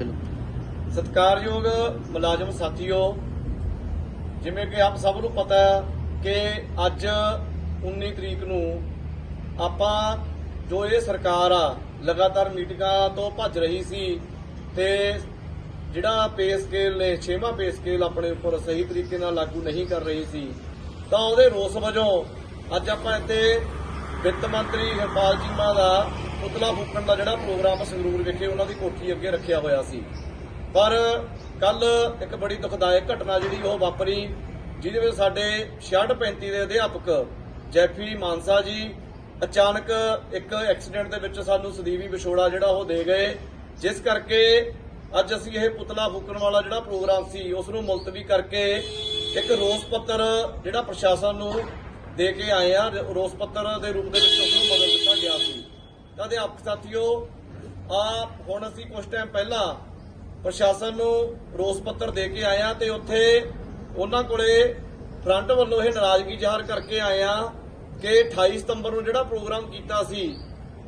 ਚਲੋ। ਸਤਿਕਾਰਯੋਗ ਮੁਲਾਜ਼ਮ ਸਾਥੀਓ, ਜਿਵੇਂ ਕਿ ਆਪ ਸਭ ਨੂੰ ਪਤਾ ਹੈ ਕਿ ਅੱਜ 19 ਤਰੀਕ ਨੂੰ ਆਪਾਂ ਜੋ ਇਹ ਸਰਕਾਰ ਆ, ਲਗਾਤਾਰ ਮੀਟਿੰਗਾਂ ਤੋਂ ਭੱਜ ਰਹੀ ਸੀ ਤੇ ਜਿਹੜਾ ਪੇ ਸਕੇਲ ਨੇ 6ਵਾਂ ਪੇ ਸਕੇਲ ਆਪਣੇ ਉੱਪਰ ਸਹੀ ਤਰੀਕੇ ਨਾਲ ਲਾਗੂ ਨਹੀਂ ਕਰ ਰਹੀ ਸੀ, ਤਾਂ ਉਹਦੇ ਰੋਸ ਵਜੋਂ ਅੱਜ ਆਪਾਂ ਇੱਥੇ ਵਿੱਤ ਮੰਤਰੀ ਹਰਪਾਲ ਚੀਮਾ ਦਾ ਪੁਤਲਾ ਫੂਕਣ ਦਾ ਜਿਹੜਾ ਪ੍ਰੋਗਰਾਮ ਸੰਗਰੂਰ ਵਿਖੇ ਉਹਨਾਂ ਦੀ ਕੋਠੀ ਅੱਗੇ ਰੱਖਿਆ ਹੋਇਆ ਸੀ। ਪਰ ਕੱਲ ਇੱਕ ਬੜੀ ਦੁਖਦਾਇਕ ਘਟਨਾ ਜਿਹੜੀ ਉਹ ਵਾਪਰੀ, ਜਿਹਦੇ ਵਿੱਚ ਸਾਡੇ 6635 ਦੇ ਅਧਿਆਪਕ ਜੈਫੀ ਮਾਨਸਾ ਜੀ ਅਚਾਨਕ ਇੱਕ ਐਕਸੀਡੈਂਟ ਦੇ ਵਿੱਚ ਸਾਨੂੰ ਸਦੀਵੀ ਵਿਛੋੜਾ ਜਿਹੜਾ ਉਹ ਦੇ ਗਏ, ਜਿਸ ਕਰਕੇ ਅੱਜ ਅਸੀਂ ਇਹ ਪੁਤਲਾ ਫੂਕਣ ਵਾਲਾ ਜਿਹੜਾ ਪ੍ਰੋਗਰਾਮ ਸੀ, ਉਸ ਨੂੰ ਮੁਲਤਵੀ ਕਰਕੇ ਇੱਕ ਰੋਸ ਪੱਤਰ ਜਿਹੜਾ ਪ੍ਰਸ਼ਾਸਨ ਨੂੰ ਦੇ ਕੇ ਆਏ ਆ ਰੋਸ ਪੱਤਰ ਦੇ ਰੂਪ ਦੇ ਵਿੱਚ ਉਸ ਨੂੰ ਬਦਲ ਦਿੱਤਾ ਗਿਆ ਸੀ। ਤਾਂ ਅਧਿਆਪਕ ਸਾਥੀਓ? ਆ ਹੁਣ ਅਸੀਂ ਕੁਝ ਟਾਈਮ ਪਹਿਲਾਂ ਪ੍ਰਸ਼ਾਸਨ ਨੂੰ ਰੋਸ ਪੱਤਰ ਦੇ ਕੇ ਆਇਆ ਤੇ ਉੱਥੇ ਉਹਨਾਂ ਕੋਲੇ ਫਰੰਟ ਵੱਲੋਂ ਇਹ ਨਾਰਾਜ਼ਗੀ ਜ਼ਾਹਰ ਕਰਕੇ ਆਇਆ ਕਿ 28 ਸਤੰਬਰ ਨੂੰ ਜਿਹੜਾ ਪ੍ਰੋਗਰਾਮ ਕੀਤਾ ਸੀ,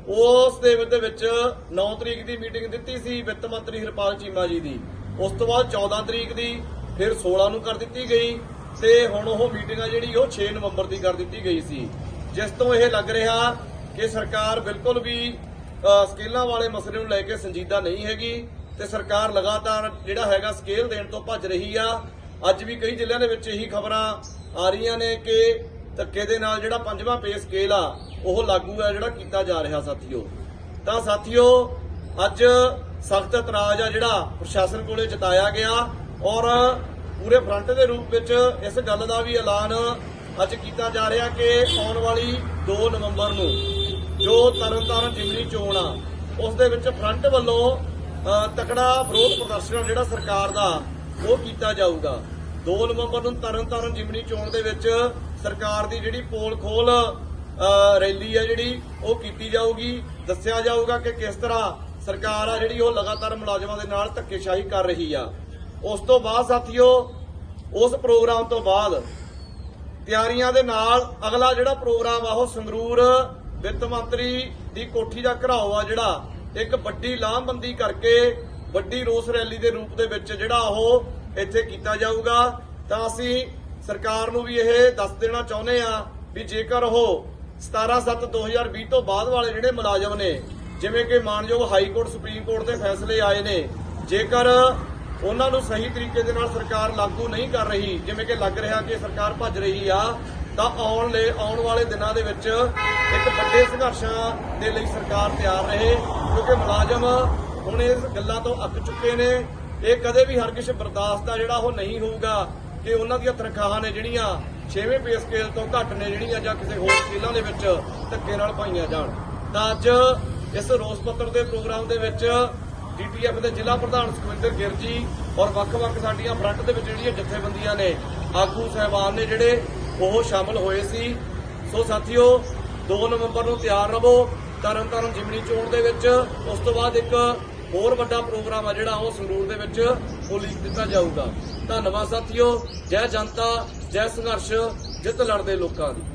ਉਸ ਦੇ ਵਿੱਚ- ਦੇ ਵਿੱਚ 9 ਤਰੀਕ ਦੀ ਮੀਟਿੰਗ ਦਿੱਤੀ ਸੀ ਵਿੱਤ ਮੰਤਰੀ ਹਰਪਾਲ ਚੀਮਾ ਜੀ ਦੀ। ਉਸ ਤੋਂ ਬਾਅਦ 14 ਤਰੀਕ ਦੀ ਫਿਰ 16 ਨੂੰ ਕਰ ਦਿੱਤੀ ਗਈ ਤੇ ਹੁਣ ਉਹ ਮੀਟਿੰਗ ਆ ਜਿਹੜੀ ਉਹ 6 ਨਵੰਬਰ ਦੀ ਕਰ ਦਿੱਤੀ ਗਈ ਸੀ। ਜਿਸ ਤੋਂ ਇਹ ਲੱਗ ਰਿਹਾ ਕਿ ਸਰਕਾਰ ਬਿਲਕੁਲ ਵੀ ਸਕੇਲਾਂ ਵਾਲੇ ਮਸਲੇ ਨੂੰ ਲੈ ਕੇ ਸੰਜੀਦਾ ਨਹੀਂ ਹੈਗੀ ਤੇ ਸਰਕਾਰ ਲਗਾਤਾਰ ਜਿਹੜਾ ਹੈਗਾ ਸਕੇਲ ਦੇਣ ਤੋਂ ਭੱਜ ਰਹੀ ਆ। ਅੱਜ ਵੀ ਕਈ ਜ਼ਿਲ੍ਹਿਆਂ ਦੇ ਵਿੱਚ ਇਹੀ ਖਬਰਾਂ ਆ ਰਹੀਆਂ ਨੇ ਕਿ ਧੱਕੇ ਦੇ ਨਾਲ ਜਿਹੜਾ ਪੰਜਵਾਂ ਪੇ ਸਕੇਲ ਆ, ਉਹ ਲਾਗੂ ਆ ਜਿਹੜਾ ਕੀਤਾ ਜਾ ਰਿਹਾ ਸਾਥੀਓ। ਤਾਂ ਸਾਥੀਓ, ਅੱਜ ਸਖਤ ਇਤਰਾਜ਼ ਆ ਜਿਹੜਾ ਪ੍ਰਸ਼ਾਸਨ ਕੋਲੇ ਜਤਾਇਆ ਗਿਆ ਔਰ ਪੂਰੇ ਫਰੰਟ ਦੇ ਰੂਪ ਵਿੱਚ ਇਸ ਗੱਲ ਦਾ ਵੀ ਐਲਾਨ ਅੱਜ ਕੀਤਾ ਜਾ ਰਿਹਾ ਕਿ ਆਉਣ ਵਾਲੀ 2 ਨਵੰਬਰ ਨੂੰ ਜੋ ਤਰਨਤਾਰਨ ਜ਼ਿਮਨੀ ਚੋਣ ਆ, ਉਸ ਦੇ ਵਿੱਚ ਫਰੰਟ ਵੱਲੋਂ ਤਕੜਾ ਵਿਰੋਧ ਪ੍ਰਦਰਸ਼ਨ ਜਿਹੜਾ ਸਰਕਾਰ ਦਾ, ਉਹ ਕੀਤਾ ਜਾਊਗਾ। 2 ਨਵੰਬਰ ਨੂੰ ਤਰਨਤਾਰਨ ਜ਼ਿਮਨੀ ਚੋਣ ਦੇ ਵਿੱਚ ਸਰਕਾਰ ਦੀ ਜਿਹੜੀ ਪੋਲ ਖੋਲ ਰੈਲੀ ਆ ਜਿਹੜੀ, ਉਹ ਕੀਤੀ ਜਾਊਗੀ। ਦੱਸਿਆ ਜਾਊਗਾ ਕਿ ਕਿਸ ਤਰ੍ਹਾਂ ਸਰਕਾਰ ਆ ਜਿਹੜੀ, ਉਹ ਲਗਾਤਾਰ ਮੁਲਾਜ਼ਮਾਂ ਦੇ ਨਾਲ ਧੱਕੇਸ਼ਾਹੀ ਕਰ ਰਹੀ ਆ। ਉਸ ਤੋਂ ਬਾਅਦ ਸਾਥੀਓ, ਉਸ ਪ੍ਰੋਗਰਾਮ ਤੋਂ ਬਾਅਦ ਤਿਆਰੀਆਂ ਦੇ ਨਾਲ ਅਗਲਾ ਜਿਹੜਾ ਪ੍ਰੋਗਰਾਮ ਆ ਉਹ ਸੰਗਰੂਰ ਵਿੱਤ ਮੰਤਰੀ ਦੀ ਕੋਠੀ ਦਾ ਘਰਾਓ ਆ ਜਿਹੜਾ, ਇੱਕ ਵੱਡੀ ਲਾਮਬੰਦੀ ਕਰਕੇ ਵੱਡੀ ਰੋਸ ਰੈਲੀ ਦੇ ਰੂਪ ਦੇ ਵਿੱਚ ਜਿਹੜਾ ਉਹ ਇੱਥੇ ਕੀਤਾ ਜਾਊਗਾ। ਤਾਂ ਅਸੀਂ ਸਰਕਾਰ ਨੂੰ ਵੀ ਇਹ ਦੱਸ ਦੇਣਾ ਚਾਹੁੰਦੇ ਆ ਵੀ ਜੇਕਰ ਉਹ 17/7/2020 ਤੋਂ ਬਾਅਦ ਵਾਲੇ ਜਿਹੜੇ ਮੁਲਾਜ਼ਮ ਨੇ, ਜਿਵੇਂ ਕਿ ਮਾਨਯੋਗ ਹਾਈ ਕੋਰਟ, ਸੁਪਰੀਮ ਕੋਰਟ ਦੇ ਫੈਸਲੇ ਆਏ ਨੇ, ਜੇਕਰ ਉਹਨਾਂ ਨੂੰ ਸਹੀ ਤਰੀਕੇ ਦੇ ਨਾਲ ਸਰਕਾਰ ਲਾਗੂ ਨਹੀਂ ਕਰ ਰਹੀ, ਜਿਵੇਂ ਕਿ ਲੱਗ ਰਿਹਾ ਕਿ ਸਰਕਾਰ ਭੱਜ ਰਹੀ ਆ, ਤਾਂ ਆਉਣ ਲਈ ਆਉਣ ਵਾਲੇ ਦਿਨਾਂ ਦੇ ਵਿੱਚ ਇੱਕ ਵੱਡੇ ਸੰਘਰਸ਼ਾਂ ਦੇ ਲਈ ਸਰਕਾਰ ਤਿਆਰ ਰਹੇ, ਕਿਉਂਕਿ ਮੁਲਾਜ਼ਮ ਹੁਣ ਇਸ ਗੱਲਾਂ ਤੋਂ ਅੱਕ ਚੁੱਕੇ ਨੇ। ਇਹ ਕਦੇ ਵੀ ਹਰ ਹਰਗਿਜ਼ ਬਰਦਾਸ਼ਤ ਆ ਜਿਹੜਾ ਉਹ ਨਹੀਂ ਹੋਊਗਾ ਕਿ ਉਹਨਾਂ ਦੀਆਂ ਤਨਖਾਹਾਂ ਨੇ ਜਿਹੜੀਆਂ 6ਵੇਂ ਪੇ ਸਕੇਲ ਤੋਂ ਘੱਟ ਨੇ ਜਿਹੜੀਆਂ ਜਾਂ ਕਿਸੇ ਹੋਰ ਸਕੇਲਾਂ ਦੇ ਵਿੱਚ ਧੱਕੇ ਨਾਲ ਪਾਈਆਂ ਜਾਣ। ਤਾਂ ਅੱਜ ਇਸ ਰੋਸ ਪੱਤਰ ਦੇ ਪ੍ਰੋਗਰਾਮ ਦੇ ਵਿੱਚ ਡੀਟੀਐਫ ਦੇ ਜ਼ਿਲ੍ਹਾ ਪ੍ਰਧਾਨ ਸੁਖਵਿੰਦਰ ਗਿਰ ਜੀ ਔਰ ਵੱਖ-ਵੱਖ ਸਾਡੀਆਂ ਫਰੰਟ ਦੇ ਵਿੱਚ ਜਿਹੜੀਆਂ ਜਥੇਬੰਦੀਆਂ ਨੇ, ਆਗੂ ਸਹਿਬਾਨ ਨੇ ਜਿਹੜੇ, ਉਹ ਸ਼ਾਮਲ ਹੋਏ ਸੀ। ਸੋ ਸਾਥੀਓ 2 ਨਵੰਬਰ ਨੂੰ ਤਿਆਰ ਰਹੋ ਤਰਨ ਤਰਨਤਾਰਨ ਜਿਮਨੀ ਚੋਣ ਦੇ ਵਿੱਚ। ਉਸ ਤੋਂ ਬਾਅਦ ਇੱਕ ਹੋਰ ਵੱਡਾ ਪ੍ਰੋਗਰਾਮ ਆ ਜਿਹੜਾ, ਉਹ ਸੰਗਰੂਰ ਦੇ ਵਿੱਚ ਖੋਲੀ ਦਿੱਤਾ ਜਾਊਗਾ। ਧੰਨਵਾਦ ਸਾਥੀਓ, ਜੈ ਜਨਤਾ, ਜੈ ਸੰਘਰਸ਼, ਜਿੱਤ ਲੜਦੇ ਲੋਕਾਂ ਦੀ।